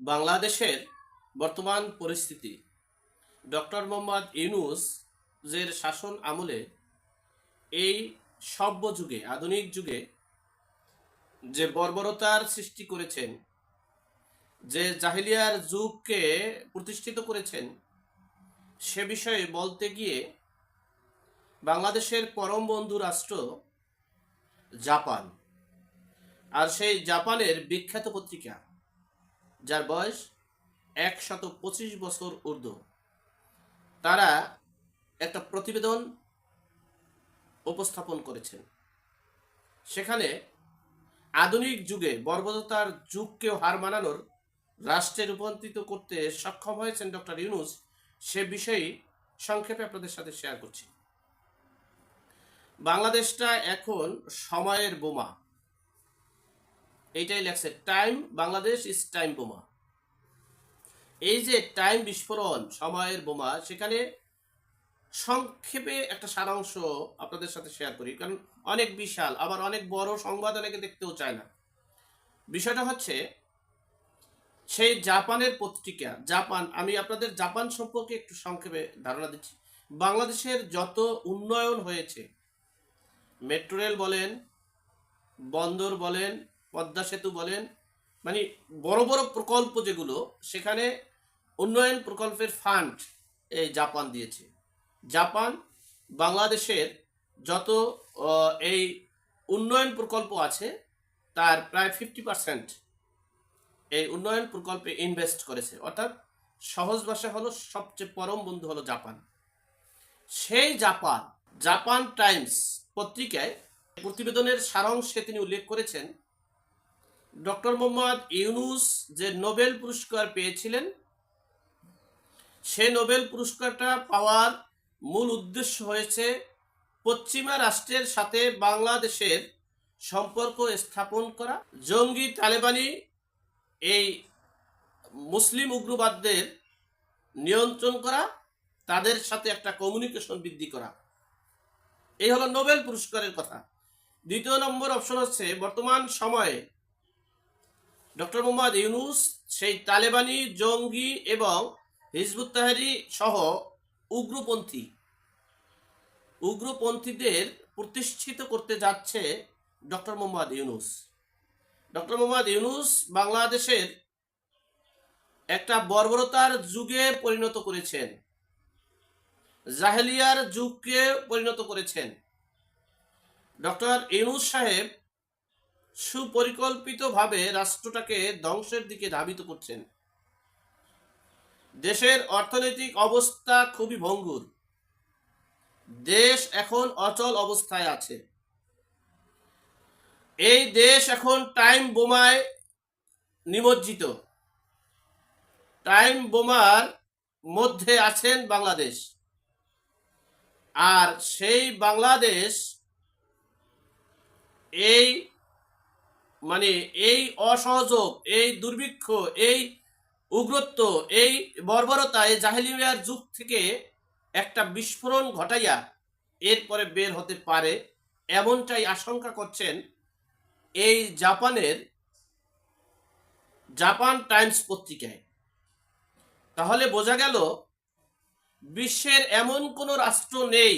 বাংলাদেশের বর্তমান পরিস্থিতি। ডক্টর মোহাম্মদ ইউনুস যের শাসন আমলে এই সভ্য যুগে, আধুনিক যুগে যে বর্বরতার সৃষ্টি করেছেন, যে জাহিলিয়ার যুগকে প্রতিষ্ঠিত করেছেন, সে বিষয়ে বলতে গিয়ে বাংলাদেশের পরম বন্ধু রাষ্ট্র জাপান। আর সেই জাপানের বিখ্যাত পত্রিকা যার বয়স একশত পঁচিশ বছর ঊর্ধ্ব। তারা একটা প্রতিবেদন উপস্থাপন করেছেন। সেখানে আধুনিক যুগে বর্বরতার যুগকেও হার মানানোর রাষ্ট্রে রূপান্তরিত করতে সক্ষম হয়েছেন ডক্টর ইউনুস, সে বিষয়ে সংক্ষেপে আপনাদের সাথে শেয়ার করছি। বাংলাদেশটা এখন সময়ের বোমা। এইটাই লেখছে টাইম বাংলাদেশ ইজ টাইম বোমা। এই যে টাইম বিস্ফোরণ, সময়ের বোমা, সেখানে সংক্ষেপে একটা সারাংশ আপনাদের সাথে শেয়ার করি, কারণ অনেক বিশাল, আবার অনেক বড় সংবাদ অনেকে দেখতেও চায় না। বিষয়টা হচ্ছে, সেই জাপানের পত্রিকা, জাপান, আমি আপনাদের জাপান সম্পর্কে একটু সংক্ষেপে ধারণা দিচ্ছি। বাংলাদেশের যত উন্নয়ন হয়েছে, মেট্রো রেল বলেন, বন্দর বলেন পদ্মা সেতু বলেন মানে বড় বড় প্রকল্প যেগুলো, সেখানে উন্নয়ন প্রকল্পের ফান্ড এই জাপান দিয়েছে। জাপান, বাংলাদেশের যত এই উন্নয়ন প্রকল্প আছে, তার প্রায় ফিফটি পার্সেন্ট এই উন্নয়ন প্রকল্পে ইনভেস্ট করেছে। অর্থাৎ সহজ ভাষা হলো, সবচেয়ে পরম বন্ধু হলো জাপান। সেই জাপান জাপান টাইমস পত্রিকায় প্রতিবেদনের সারাংশে তিনি উল্লেখ করেছেন ডক্টর মোহাম্মদ ইউনুস যে নোবেল পুরস্কার পেয়েছিলেন, সে নোবেল পুরস্কারটা পাওয়ার মূল উদ্দেশ্য হয়েছে পশ্চিমা রাষ্ট্রের সাথে বাংলাদেশের সম্পর্ক স্থাপন করা। জঙ্গি তালেবানি এই মুসলিম উগ্রবাদদের নিয়ন্ত্রণ করা, তাদের সাথে একটা কমিউনিকেশন বৃদ্ধি করা। এই হলো নোবেল পুরস্কারের কথা। দ্বিতীয় নম্বর অপশন হচ্ছে বর্তমান সময়ে ডক্টর মোহাম্মদ ইউনুস, সেই তালেবানি, জঙ্গি এবং হিজবুত তাহারি সহ উগ্রপন্থী। উগ্রপন্থীদের প্রতিষ্ঠিত করতে যাচ্ছে ডক্টর মোহাম্মদ ইউনুস। ডক্টর মোহাম্মদ ইউনুস বাংলাদেশের একটা বর্বরতার যুগে পরিণত করেছেন। জাহেলিয়ার যুগকে পরিণত করেছেন। ডক্টর ইউনুস সাহেব সুপরিকল্পিতভাবে রাষ্ট্রটাকে ধ্বংসের দিকে ধাবিত করছেন। দেশের অর্থনৈতিক অবস্থা খুবই ভঙ্গুর। দেশ এখন অচল অবস্থায় আছে। এই দেশ এখন টাইম বোমায় নিমজ্জিত। টাইম বোমার মধ্যে আছেন বাংলাদেশ। আর সেই বাংলাদেশ এই মানে এই অসহযোগ, এই দুর্ভিক্ষ, এই উগ্রত্ব, এই বর্বরতা, এই জাহেলিয়ার যুগ থেকে একটা বিস্ফোরণ ঘটাইয়া এরপরে বের হতে পারে এমনটাই আশঙ্কা করছেন এই জাপানের জাপান টাইমস পত্রিকায়। তাহলে বোঝা গেল বিশ্বের এমন কোনো রাষ্ট্র নেই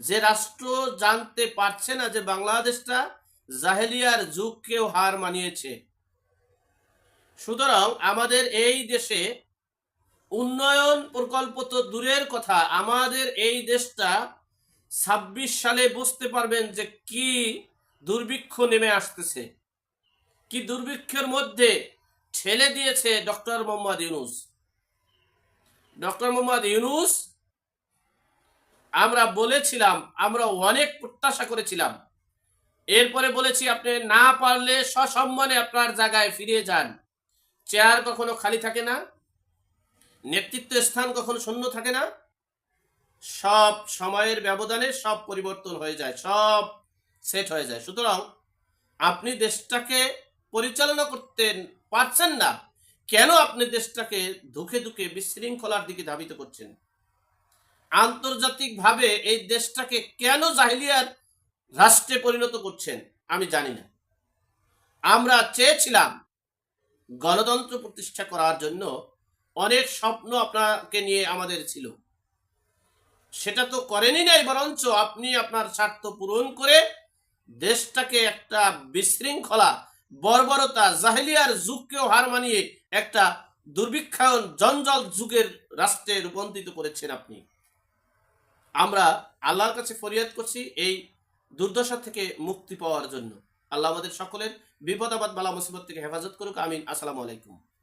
যে রাষ্ট্র জানতে পারছে না যে বাংলাদেশটা জাহেলিয়ার যুগকেও হার মানিয়েছে। সুতরাং আমাদের এই দেশে উন্নয়ন প্রকল্প তো দূরের কথা, আমাদের এই দেশটা ছাব্বিশ সালে বুঝতে পারবেন যে কি দুর্ভিক্ষ নেমে আসতেছে। কি দুর্ভিক্ষের মধ্যে ঠেলে দিয়েছে ডক্টর মোহাম্মদ ইউনুস। ডক্টর মোহাম্মদ ইউনুস, আমরা বলেছিলাম, আমরা অনেক প্রত্যাশা করেছিলাম। এরপরে বলেছি, আপনি না পারলে সসম্মানে আপনার জায়গায় ফিরে যান। চেয়ার কখনো খালি থাকে না, নেতৃত্ব স্থান কখনো শূন্য থাকে না। সব সময়ের ব্যবধানে সব পরিবর্তন হয়ে যায়, সব সেট হয়ে যায়। সুতরাং আপনি দেশটাকে পরিচালনা করতে পারছেন না, কেন আপনি দেশটাকে ধুকে ধুকে বিশৃঙ্খলার দিকে ধাবিত করছেন? আন্তর্জাতিকভাবে এই দেশটাকে কেন জাহিলিয়ার রাষ্ট্রে পরিণত করছেন, আমি জানি না। আমরা চেয়েছিলাম গণতন্ত্র প্রতিষ্ঠা করার জন্য অনেক স্বপ্ন আপনাকে নিয়ে আমাদের ছিল। সেটা তো করেনি নাই, বরঞ্চ আপনি আপনার স্বার্থ পূরণ করে দেশটাকে একটা বিশৃঙ্খলা, বর্বরতা, জাহেলিয়ার যুগকেও হার মানিয়ে একটা দুর্ভিক্ষায়ন, জঞ্জল যুগের রাষ্ট্রে রূপান্তরিত করেছেন আপনি। আমরা আল্লাহর কাছে ফরিয়াদ করছি, এই দুর্দশা থেকে মুক্তি পাওয়ার জন্য। আল্লাহ আমাদের সকলের বিপদ আপদ বালা মুসিবত থেকে হেফাজত করুক। আমিন। আসসালামু আলাইকুম।